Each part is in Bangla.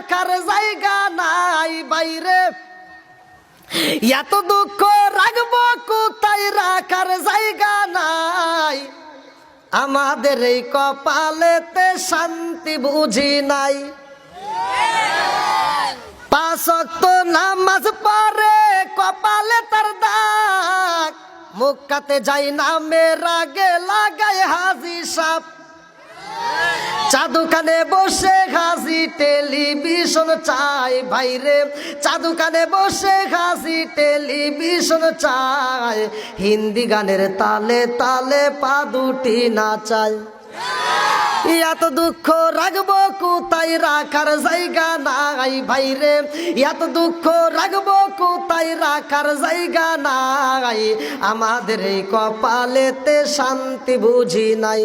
রাখার জায়গা নাই বাইরে। এত দুঃখ রাখব কোথায়? রাখার জায়গা নাই। আমাদের এই কপালেতে শান্তি বুঝি নাই। পাঁচক্ত নামাজ পরে কপালে তার দাগ। মুখাতে যাই নামে রাগে লাগায় হাজি সাপ। চাদুকানে বসে হাসি টেলিভিশন চাই ভাইরে। চাদুকানে বসে হাসি টেলিভিশন চাই। হিন্দি গানের তালে তালে পা দুটি নাচায় এত দুঃখ রাখব কোথায় রাখার জায়গা নাই ভাইরে। এত দুঃখ রাখব কোথায় রাখার জায়গা নাই। আমাদের এই কপালেতে শান্তি বুঝি নাই।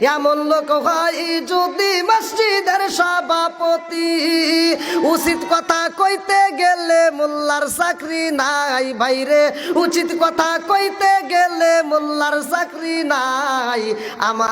এমন লোক হয় যদি মসজিদের সভাপতি। উচিত কথা কইতে গেলে মোল্লার চাকরি নাই ভাইরে। উচিত কথা কইতে গেলে মোল্লার চাকরি নাই। আমার